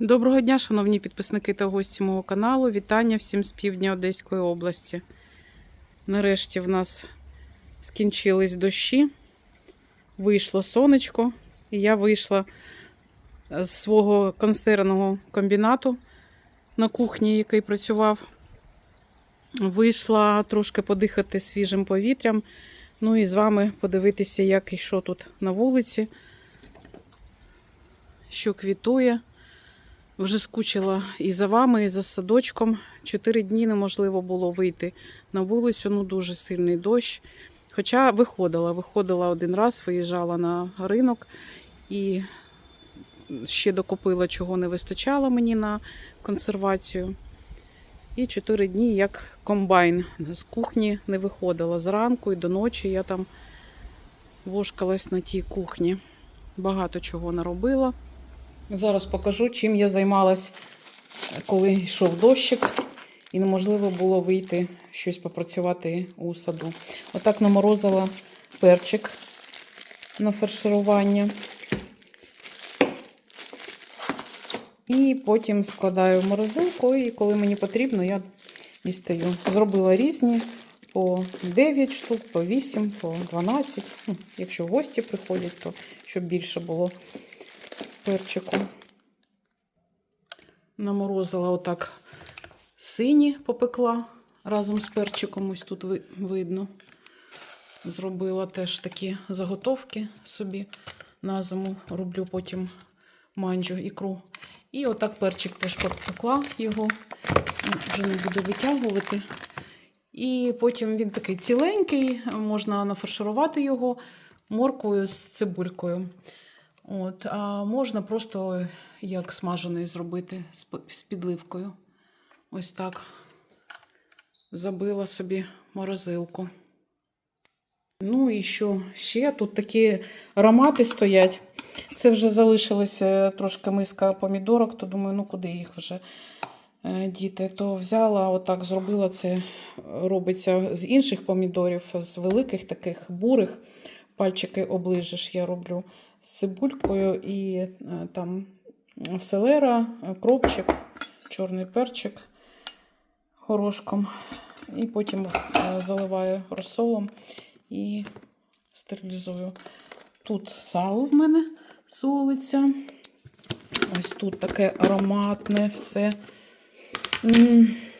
Доброго дня, шановні підписники та гості мого каналу. Вітання всім з півдня Одеської області. Нарешті в нас скінчились дощі, вийшло сонечко, і я вийшла з свого консервного комбінату на кухні, який працював. Вийшла трошки подихати свіжим повітрям. Ну і з вами подивитися, як і що тут на вулиці, що квітує. Вже скучила і за вами, і за садочком. Чотири дні неможливо було вийти на вулицю, ну дуже сильний дощ. Хоча виходила, виходила один раз, виїжджала на ринок і ще докупила, чого не вистачало мені на консервацію. І чотири дні як комбайн з кухні не виходила. Зранку і до ночі я там вошкалась на тій кухні. Багато чого наробила. Зараз покажу, чим я займалась, коли йшов дощик, і неможливо було вийти щось попрацювати у саду. Отак наморозила перчик на фарширування. І потім складаю в морозилку, і коли мені потрібно, я дістаю. Зробила різні по 9 штук, по 8, по 12. Ну, якщо гості приходять, то щоб більше було перчику. Наморозила отак сині попекла разом з перчиком. Ось тут ви- видно. Зробила теж такі заготовки собі на зиму. Роблю потім манджу ікру. І отак перчик теж попекла його. Вже не буду витягувати. І потім він такий ціленький, можна нафарширувати його морквою з цибулькою. От, а можна просто як смажений зробити з підливкою. Ось так. Забила собі морозилку. Ну і що ще? Тут такі аромати стоять. Це вже залишилося трошки миска помідорок, то думаю, ну куди їх вже е, діти. То взяла, отак зробила це, робиться з інших помідорів, з великих таких бурих. Пальчики оближеш, я роблю з цибулькою і е, там селера, е, кропчик, чорний перчик горошком. І потім е, заливаю розсолом і стерилізую. Тут сало в мене солиться. Ось тут таке ароматне все.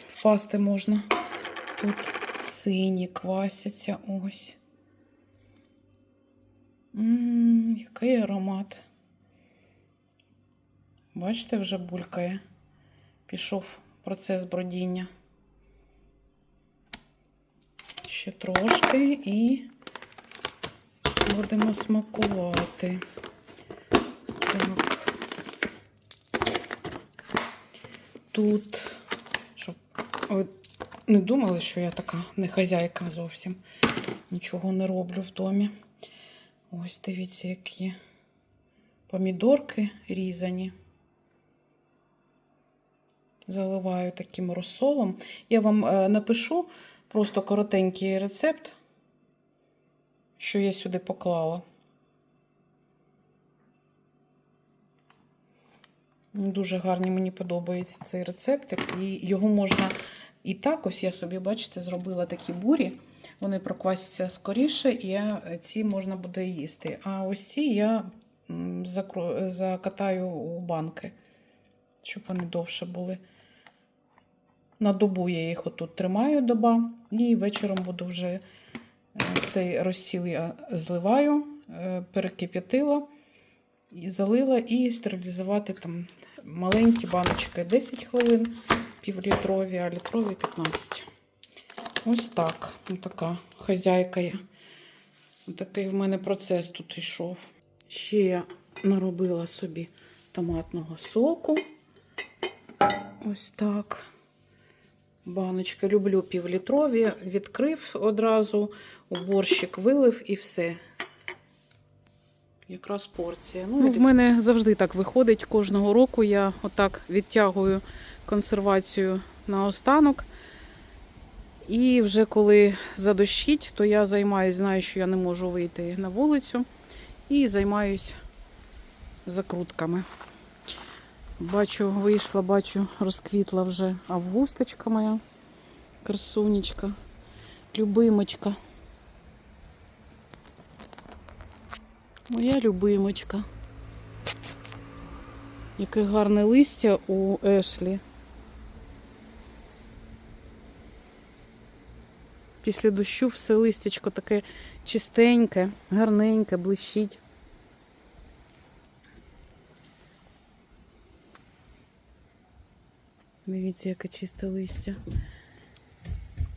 Впасти можна. Тут сині квасяться. Ось. Ммм, який аромат. Бачите, вже булькає. Пішов процес бродіння. Ще трошки і будемо смакувати. Так. Тут, щоб ви не думали, що я така не хазяйка зовсім. Нічого не роблю в домі. Ось дивіться, які помідорки різані. Заливаю таким розсолом. Я вам е, напишу просто коротенький рецепт, що я сюди поклала. Дуже гарний мені подобається цей рецептик, і його можна і так, ось я собі, бачите, зробила такі бурі. Вони проквасяться скоріше, і е, ці можна буде їсти. А ось ці я закатаю у банки, щоб вони довше були. На добу я їх отут тримаю доба, і вечором буду вже е, цей розсіл я зливаю, е, перекип'ятила, і залила і стерилізувати там маленькі баночки 10 хвилин, півлітрові, а літрові 15. Ось так. Ось така хазяйка я. Ось такий в мене процес тут йшов. Ще я наробила собі томатного соку. Ось так. Баночки люблю півлітрові, відкрив одразу, у борщик вилив і все. Якраз порція. Ну, в мене завжди так виходить. Кожного року я отак відтягую консервацію на останок. І вже коли задощить, то я займаюся, знаю, що я не можу вийти на вулицю, і займаюсь закрутками. Бачу, вийшла, бачу, розквітла вже августочка моя, красунечка, любимочка. Моя любимочка. Яке гарне листя у Ешлі. Після дощу все листячко таке чистеньке, гарненьке, блищить. Дивіться, яке чисте листя.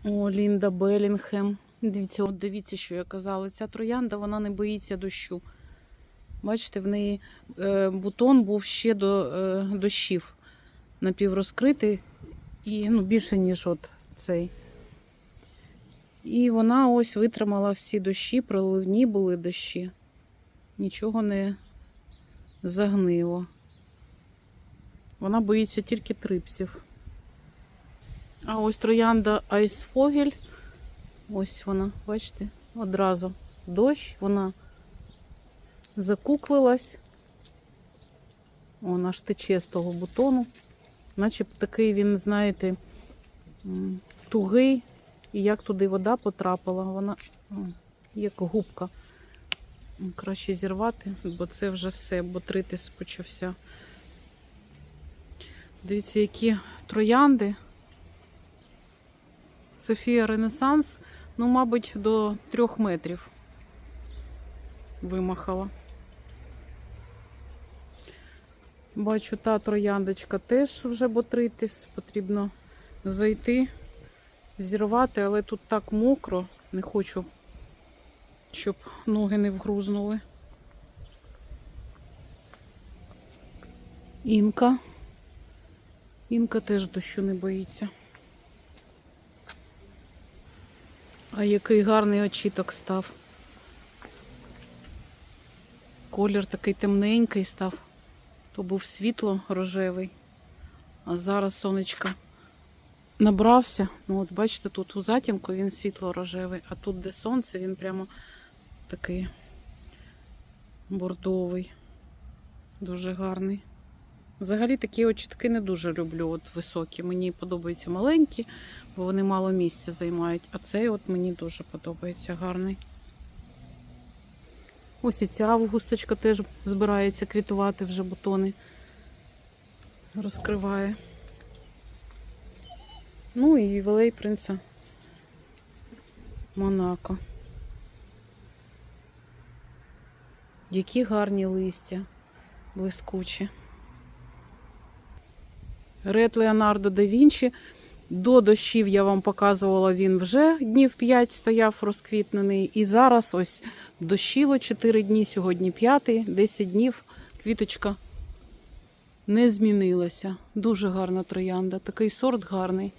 О, Лінда Белінгем. Дивіться, от дивіться, що я казала. Ця троянда вона не боїться дощу. Бачите, в неї е, бутон був ще до е, дощів напіврозкритий і ну, більше, ніж от цей. І вона ось витримала всі дощі, проливні були дощі. Нічого не загнило. Вона боїться тільки трипсів. А ось троянда Айсфогель. Ось вона, бачите, одразу дощ, вона закуклилась. Вона ж тече з того бутону. Наче такий він, знаєте, тугий. І як туди вода потрапила, вона як губка. Краще зірвати, бо це вже все, бо тритис почався. Дивіться, які троянди. Софія Ренесанс, ну, мабуть, до трьох метрів вимахала. Бачу, та трояндочка теж вже ботритись, потрібно зайти, зірвати, але тут так мокро, не хочу, щоб ноги не вгрузнули. Інка. Інка теж дощу не боїться. А який гарний очіток став. Колір такий темненький став. То був світло рожевий, а зараз сонечко набрався. Ну, от бачите, тут у затінку він світло рожевий, а тут, де сонце, він прямо такий бордовий. Дуже гарний. Взагалі такі очітки не дуже люблю, от високі. Мені подобаються маленькі, бо вони мало місця займають. А цей от мені дуже подобається гарний. Ось і ця августочка теж збирається квітувати вже бутони. Розкриває. Ну і ювілей принца Монако. Які гарні листя, блискучі. Ред Леонардо да Вінчі. До дощів я вам показувала, він вже днів 5 стояв розквітнений. І зараз ось дощило 4 дні, сьогодні 5, 10 днів. Квіточка не змінилася. Дуже гарна троянда. Такий сорт гарний.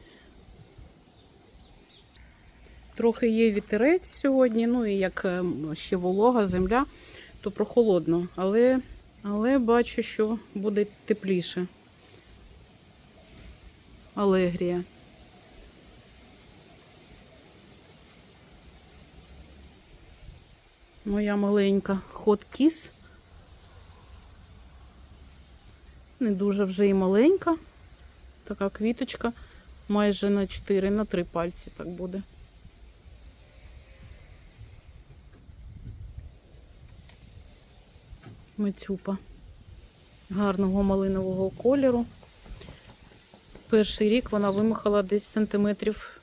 Трохи є вітерець сьогодні, ну і як е, ще волога, земля, то прохолодно. Але, але бачу, що буде тепліше. Алегрія. Моя маленька хот кіс. Не дуже вже і маленька. Така квіточка майже на 4, на 3 пальці так буде. Мецюпа гарного малинового кольору. Перший рік вона вимахала десь сантиметрів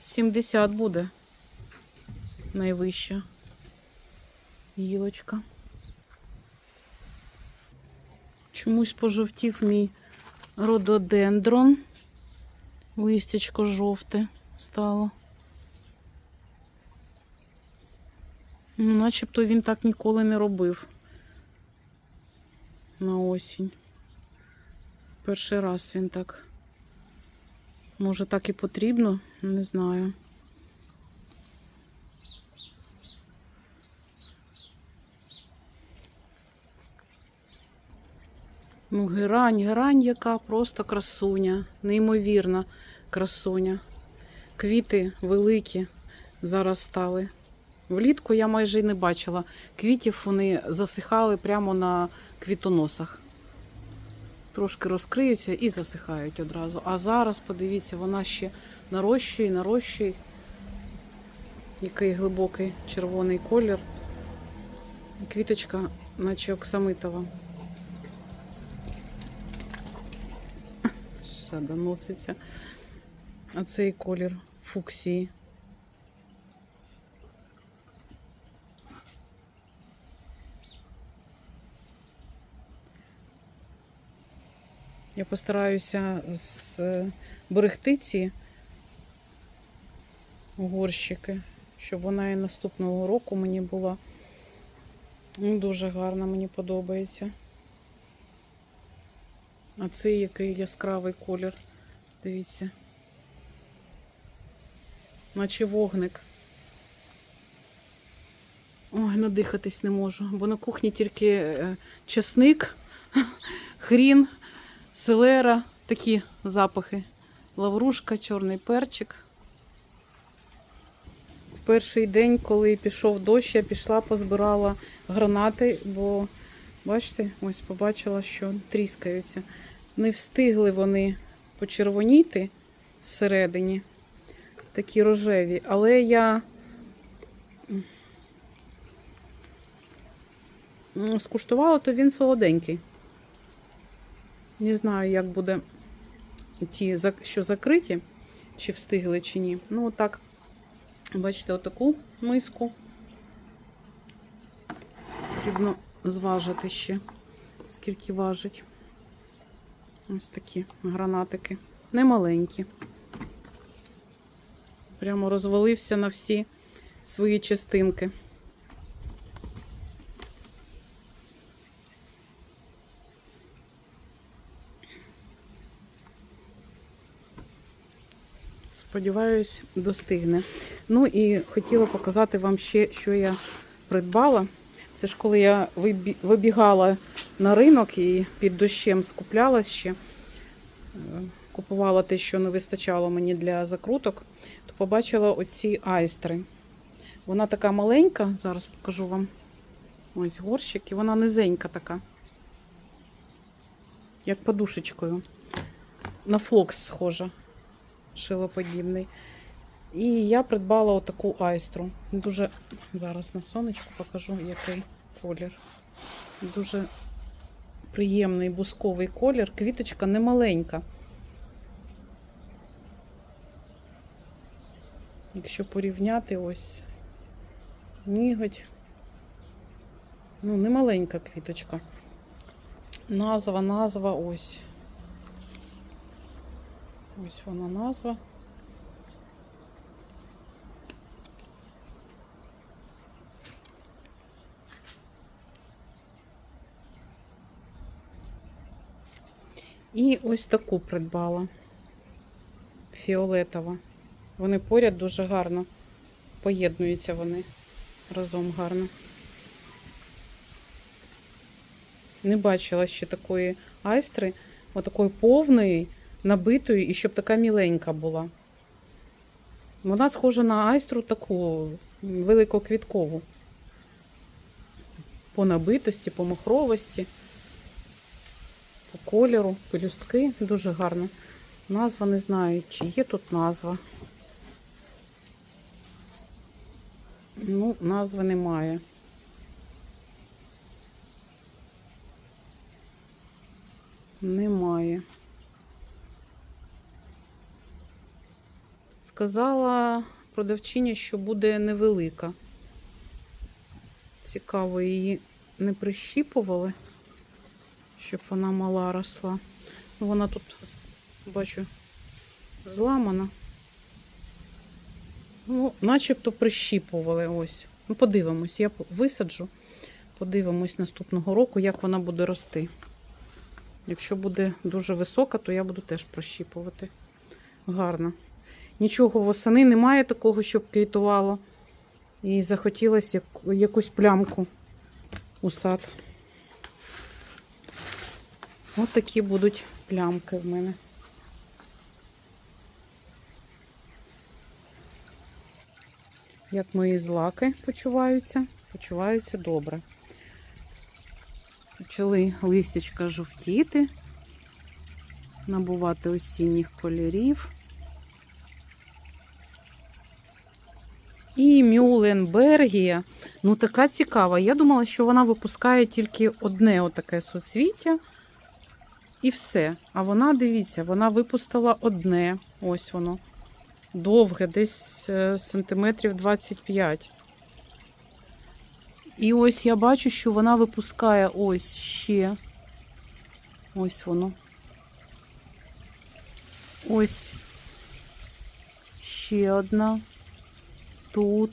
70 буде найвища гілочка. Чомусь пожовтів мій рододендрон. Листячко жовте стало. Ну, начебто він так ніколи не робив на осінь. Перший раз він так. Може, так і потрібно, не знаю. Ну, герань, герань яка просто красуня, неймовірна красуня. Квіти великі зараз стали. Влітку я майже й не бачила квітів, вони засихали прямо на квітоносах. трошки розкриються і засихають одразу. А зараз, подивіться, вона ще нарощує, нарощує. Який глибокий червоний колір. І Квіточка, наче оксамитова. Ще доноситься. А цей колір фуксії. Я постараюся зберегти ці горщики, щоб вона і наступного року мені була ну, дуже гарна, мені подобається. А цей який яскравий колір. Дивіться. Наче вогник. Ой, надихатись не можу, бо на кухні тільки е, чесник, хрін, селера, такі запахи. Лаврушка, чорний перчик. В перший день, коли пішов дощ, я пішла, позбирала гранати, бо, бачите, ось побачила, що тріскаються. Не встигли вони почервоніти всередині, такі рожеві, але я скуштувала, то він солоденький. Не знаю, як буде ті, що закриті, чи встигли, чи ні. Ну, отак, бачите, отаку миску. Потрібно зважити ще, скільки важить. Ось такі гранатики. Немаленькі. Прямо розвалився на всі свої частинки. Сподіваюсь, достигне. Ну і хотіла показати вам ще, що я придбала. Це ж коли я вибігала на ринок і під дощем скуплялась ще, е, купувала те, що не вистачало мені для закруток, то побачила оці айстри. Вона така маленька, зараз покажу вам. Ось горщик, і вона низенька така. Як подушечкою. На флокс схожа, шилоподібний. І я придбала отаку айстру. Дуже зараз на сонечку покажу, який колір. Дуже приємний бусковий колір. Квіточка не маленька. Якщо порівняти ось ніготь. Ну, не маленька квіточка. Назва, назва ось. Ось вона назва. І ось таку придбала. Фіолетова. Вони поряд дуже гарно поєднуються вони разом гарно. Не бачила ще такої айстри, отакої повної, набитої, і щоб така міленька була. Вона схожа на айстру таку великоквіткову. По набитості, по махровості, по кольору, пелюстки дуже гарно. Назва не знаю, чи є тут назва. Ну, назви немає. Немає. Сказала продавчиня, що буде невелика. Цікаво, її не прищіпували, щоб вона мала росла. Ну, вона тут, бачу, зламана. Ну, начебто прищіпували ось. Ну, подивимось, я висаджу. Подивимось наступного року, як вона буде рости. Якщо буде дуже висока, то я буду теж прощіпувати. Гарно. Нічого восени немає такого, щоб квітувало. І захотілося якусь плямку у сад. Ось такі будуть плямки в мене. Як мої злаки почуваються? Почуваються добре. Почали листячка жовтіти. набувати осінніх кольорів. І Мюленбергія. Ну, така цікава. Я думала, що вона випускає тільки одне отаке соцвіття. І все. А вона, дивіться, вона випустила одне. Ось воно. Довге, десь е, сантиметрів 25. І ось я бачу, що вона випускає ось ще. Ось воно. Ось ще одна. Тут.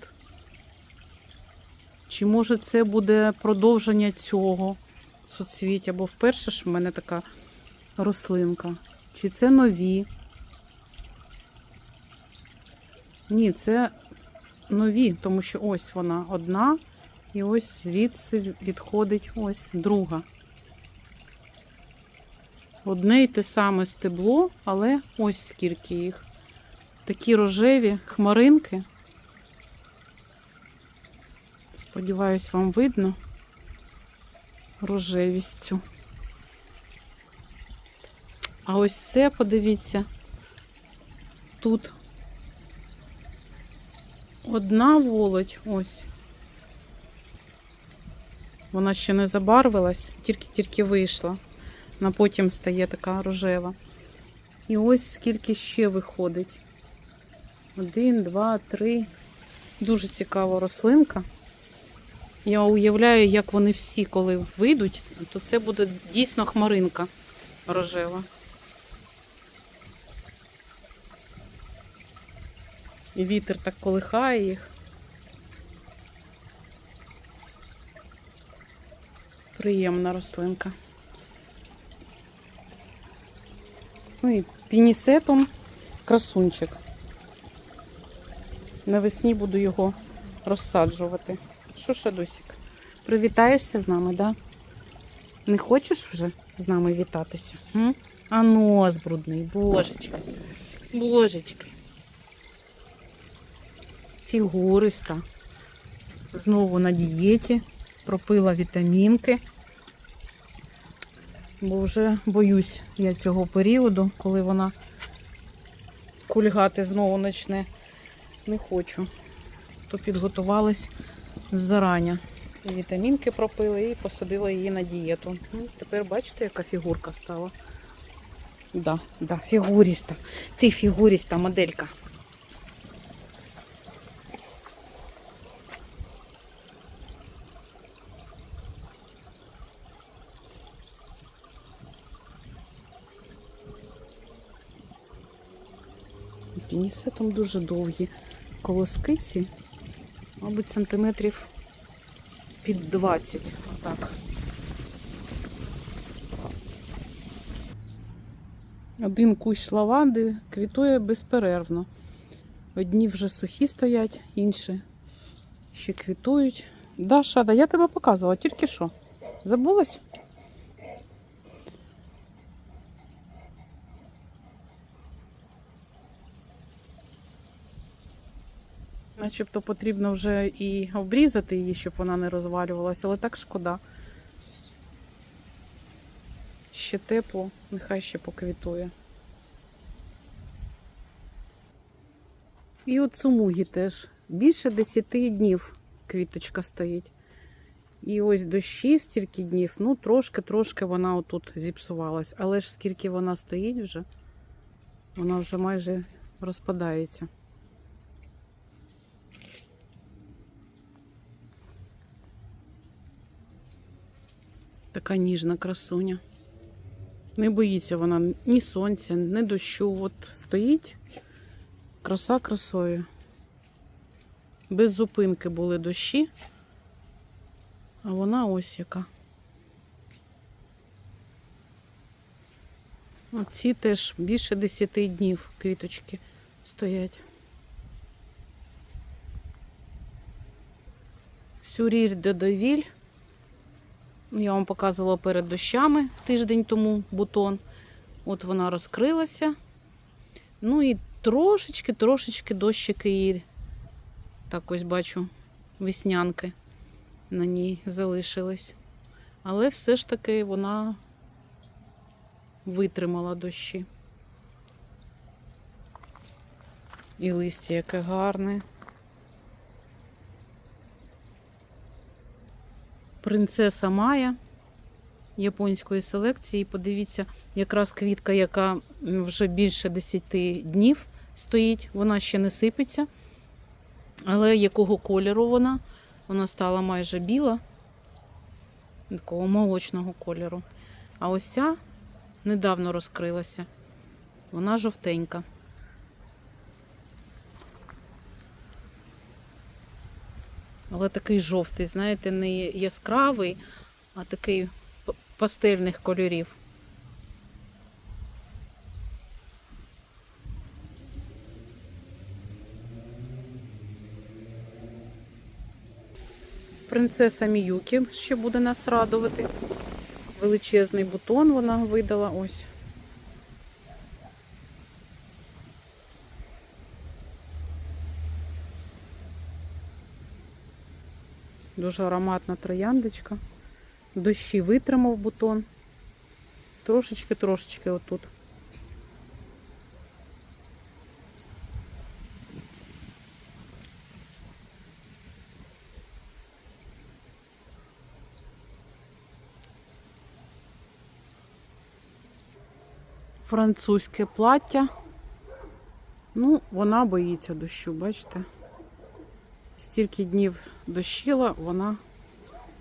Чи може це буде продовження цього соцвіття? Бо вперше ж в мене така рослинка. Чи це нові? Ні, це нові, тому що ось вона одна, і ось звідси відходить ось друга. Одне й те саме стебло, але ось скільки їх. Такі рожеві хмаринки. Сподіваюсь, вам видно рожевість цю. А ось це, подивіться, тут одна волоть, ось. Вона ще не забарвилась, тільки-тільки вийшла. На потім стає така рожева. І ось скільки ще виходить. Один, два, три. Дуже цікава рослинка. Я уявляю, як вони всі, коли вийдуть, то це буде дійсно хмаринка рожева. І вітер так колихає їх. Приємна рослинка. Ну і пінісетом красунчик. Навесні буду його розсаджувати. Що ще, Дусік? Привітаєшся з нами, да? Не хочеш вже з нами вітатися? М? А нос брудний, божечки. Божечки. Фігуриста. Знову на дієті. Пропила вітамінки. Бо вже боюсь я цього періоду, коли вона кульгати знову почне. Не хочу. То підготувалась зарання. Вітамінки пропила і посадила її на дієту. Ну, тепер бачите, яка фігурка стала. Да, да, фігуріста. Ти фігуріста моделька. Пінісетом дуже довгі колоски ці, мабуть, сантиметрів під 20. Отак. Один кущ лаванди квітує безперервно. Одні вже сухі стоять, інші ще квітують. Да, Шада, я тебе показувала, тільки що. Забулась? Начебто потрібно вже і обрізати її, щоб вона не розвалювалася, але так шкода. Ще тепло, нехай ще поквітує. І от сумугі теж. Більше 10 днів квіточка стоїть. І ось дощі стільки днів, ну трошки-трошки вона отут зіпсувалась. Але ж скільки вона стоїть вже, вона вже майже розпадається. Така ніжна красуня. Не боїться вона ні сонця, ні дощу. От стоїть краса красою. Без зупинки були дощі, а вона ось яка. Оці теж більше 10 днів квіточки стоять. Сюрір Дедовіль. Я вам показувала перед дощами тиждень тому бутон. От вона розкрилася. Ну і трошечки-трошечки дощики її, так ось бачу, веснянки на ній залишились. Але все ж таки вона витримала дощі. І листя яке гарне. Принцеса Майя японської селекції. Подивіться, якраз квітка, яка вже більше 10 днів стоїть, вона ще не сипеться. Але якого кольору вона? Вона стала майже біла, такого молочного кольору. А ось ця недавно розкрилася. Вона жовтенька. Але такий жовтий, знаєте, не яскравий, а такий пастельних кольорів. Принцеса Міюкі ще буде нас радувати. Величезний бутон вона видала ось. Дуже ароматна трояндочка. Дощі витримав бутон. Трошечки-трошечки отут. Французьке плаття. Ну, вона боїться дощу, бачите? Стільки днів дощила, вона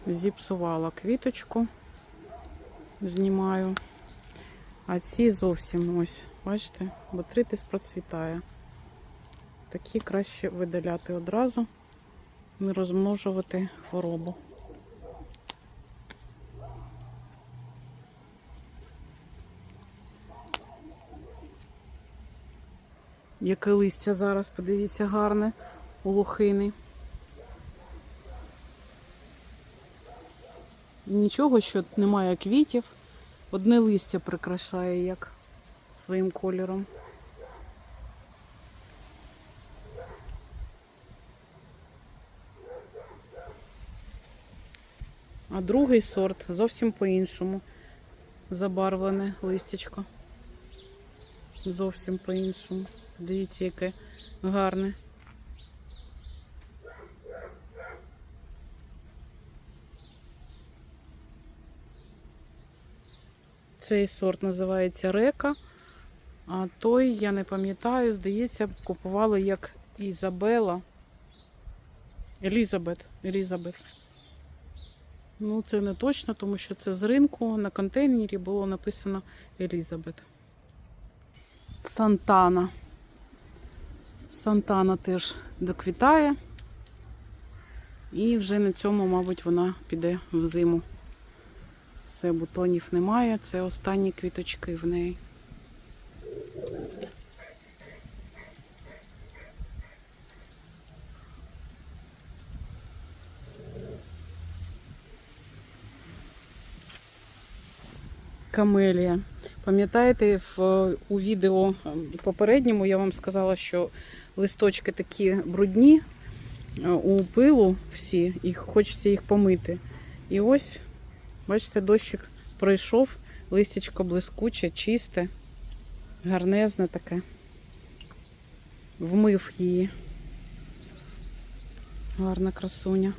зіпсувала квіточку. Знімаю. А ці зовсім ось, бачите, ботритис процвітає. Такі краще видаляти одразу, не розмножувати хворобу. Яке листя зараз, подивіться, гарне у лохини. Нічого, що немає квітів. Одне листя прикрашає як своїм кольором. А другий сорт зовсім по-іншому забарвлене листячко. Зовсім по-іншому. Дивіться, яке гарне. Цей сорт називається Река, а той, я не пам'ятаю, здається, купували як Ізабела. Елізабет. Елізабет. Ну, це не точно, тому що це з ринку на контейнері було написано Елізабет. Сантана. Сантана теж доквітає. І вже на цьому, мабуть, вона піде в зиму. Все, бутонів немає, це останні квіточки в неї. Камелія. Пам'ятаєте, у відео е, попередньому я вам сказала, що листочки такі брудні е, у пилу всі, і хочеться їх помити. І ось, бачите, дощик пройшов, листячко блискуче, чисте, гарнезне таке. Вмив її. Гарна красуня.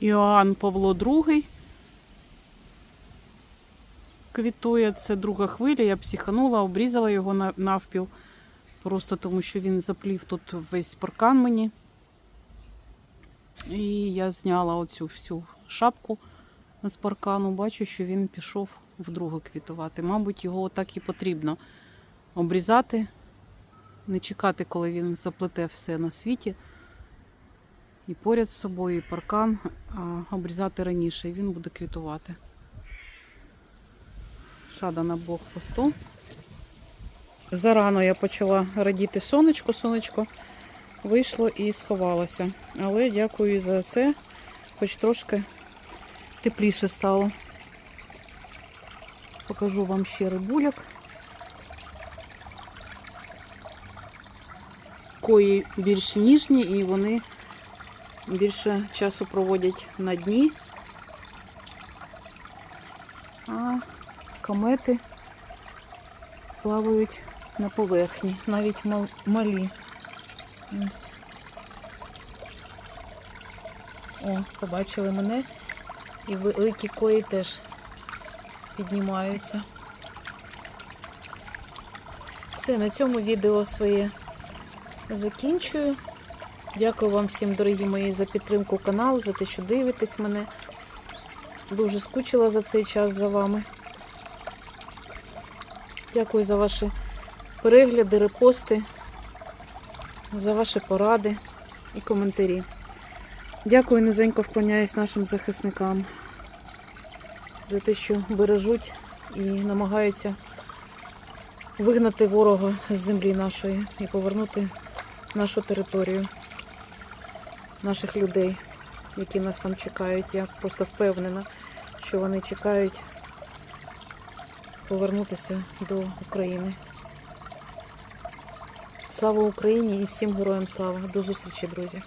Іоанн Павло II. Квітує, це друга хвиля. Я психанула, обрізала його навпіл. Просто тому, що він заплів тут весь паркан мені. І я зняла оцю всю шапку з паркану. Бачу, що він пішов вдруге квітувати. Мабуть, його так і потрібно обрізати, не чекати, коли він заплете все на світі. І поряд з собою, і паркан, а обрізати раніше, і він буде квітувати. Шада на блокпосту. Зарано я почала радіти сонечко, сонечко вийшло і сховалося. Але дякую за це, хоч трошки тепліше стало. Покажу вам ще рибуляк. Кої більш ніжні і вони більше часу проводять на дні. а комети плавають на поверхні, навіть малі. Ось. О, побачили мене. І великі кої теж піднімаються. Все, на цьому відео своє закінчую. Дякую вам всім, дорогі мої, за підтримку каналу, за те, що дивитесь мене. Дуже скучила за цей час за вами. Дякую за ваші перегляди, репости, за ваші поради і коментарі. Дякую, низенько вклоняюсь нашим захисникам за те, що бережуть і намагаються вигнати ворога з землі нашої і повернути нашу територію, наших людей, які нас там чекають. Я просто впевнена, що вони чекають повернутися до України. Слава Україні і всім героям слава! До зустрічі, друзі!